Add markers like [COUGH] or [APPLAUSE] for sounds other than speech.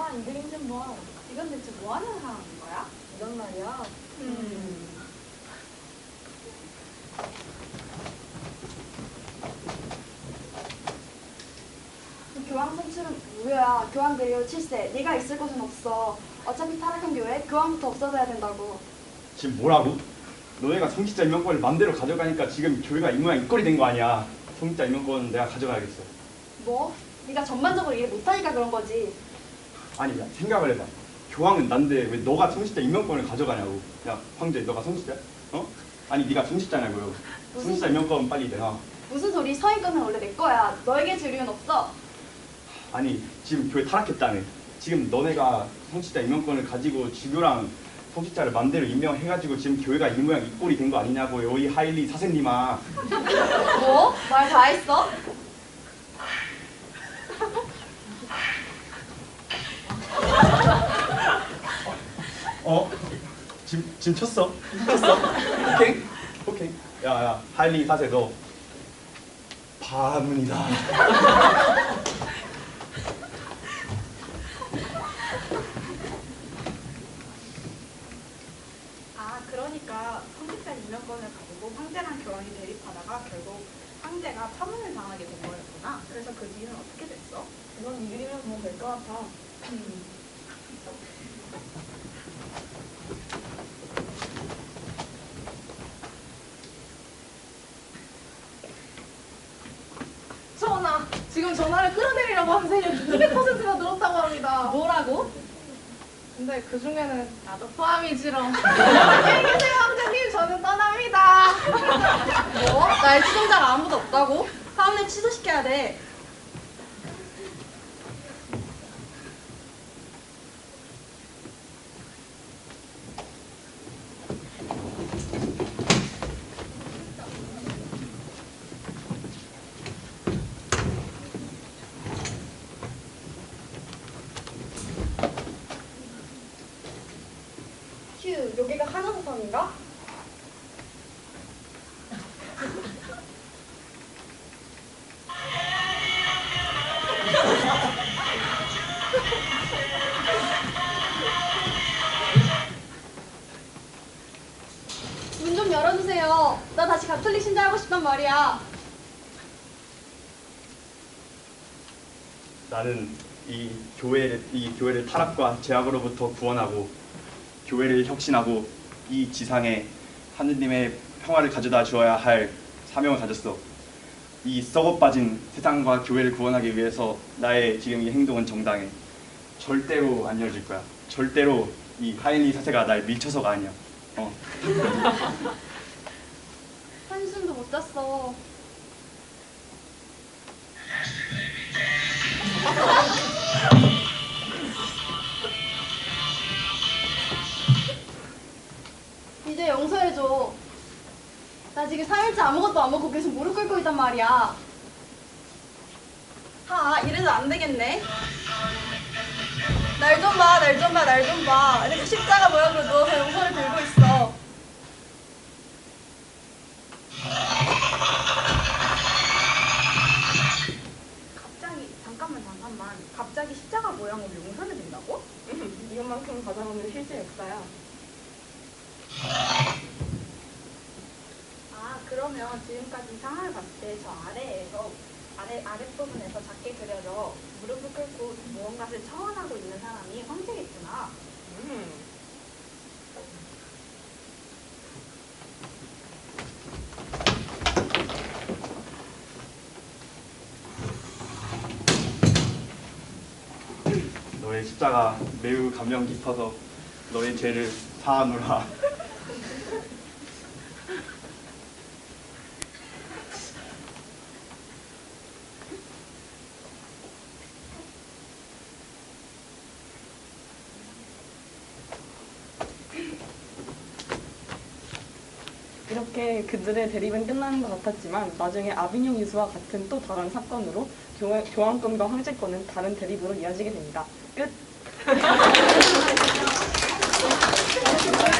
우와 이 그림 좀 봐. 이건 대체 뭐 하는 사람인 거야? 이건 말이야. 음. 교황 선출은 무효야. 교황 대료 7세. 네가 있을 곳은 없어. 어차피 타락한 교회 교황부터 없어져야 된다고. 지금 뭐라고? 너네가 성직자 임명권을 맘대로 가져가니까 지금 교회가 이 모양 이 꼴이 된거 아니야. 성직자 임명권은 내가 가져가야겠어. 뭐? 네가 전반적으로 일 못하니까 그런 거지. 아니 야 생각을 해봐. 교황은 난데 왜 너가 성직자 임명권을 가져가냐고. 야 황제 너가 성직자? 어? 아니 네가 성직자냐고요. 무슨- 성직자 임명권 빨리 내놔. 무슨 소리? 서인권은 원래 내 거야. 너에게 줄 이유는 없어. 아니 지금 교회 타락했다네. 지금 너네가 성직자 임명권을 가지고 주교랑 성직자를 맘대로 임명해가지고 지금 교회가 이 모양 이 꼴이 된 거 아니냐고요. 이 하일리 사생님아. 뭐? 말 다 했어? 어? 지금 지금 쳤어? 쳤어? 오케이 오케이. 야야 하일리 사세 너 바문이다. 아 그러니까 성직자 임명권을 가지고 황제랑 교황이 대립하다가 결국 황제가 파문을 당하게 된 거였구나. 그래서 그 뒤는 어떻게 됐어? 이건 이 그림을 보면 될 것 같아. 지금 전화를 끌어내리려고 한 세율 200%가 늘었다고 합니다. 뭐라고? 근데 그 중에는 나도 포함이지롱. [LAUGHS] 안녕히 계세요, 왕자님. 저는 떠납니다. 뭐? 날 추종자가 아무도 없다고? 다음날 취소시켜야 돼. 휴, 여기가 하나서점인가? 문 좀 열어주세요. 나 다시 가톨릭 신자 하고 싶단 말이야. 나는 이 교회를 이 교회를 타락과 죄악으로부터 구원하고 교회를 혁신하고 이 지상에 하느님의 평화를 가져다 주어야 할 사명을 가졌어. 이 썩어 빠진 세상과 교회를 구원하기 위해서 나의 지금 이 행동은 정당해. 절대로 안 열어줄 거야. 절대로 이 하인리 사세가 날 밀쳐서가 아니야. 어. [LAUGHS] 한숨도 못 잤어. 이제 용서해줘. 나 지금 3일째 아무것도 안 먹고 계속 무릎 꿇고 있단 말이야. 하, 이래도 안 되겠네. 날 좀 봐, 날 좀 봐, 날 좀 봐. 이렇게 십자가 모양으로 누워서 용서를 들고 있어. 갑자기 잠깐만 잠깐만. 갑자기 십자가 모양으로 용서를 든다고? 이것만큼 가져오는 실제 역사야. 아 그러면 지금까지 상황을 봤을 때 저 아래에서 아래 아랫부분에서 작게 그려져 무릎을 꿇고 무언가를 청원하고 있는 사람이 황제겠구나. 음. 너의 십자가 매우 감명 깊어서 너의 죄를 사하노라. 이렇게 그들의 대립은 끝나는 것 같았지만 나중에 아비뇽 유수와 같은 또 다른 사건으로 교황권과 황제권은 다른 대립으로 이어지게 됩니다. 끝! [LAUGHS]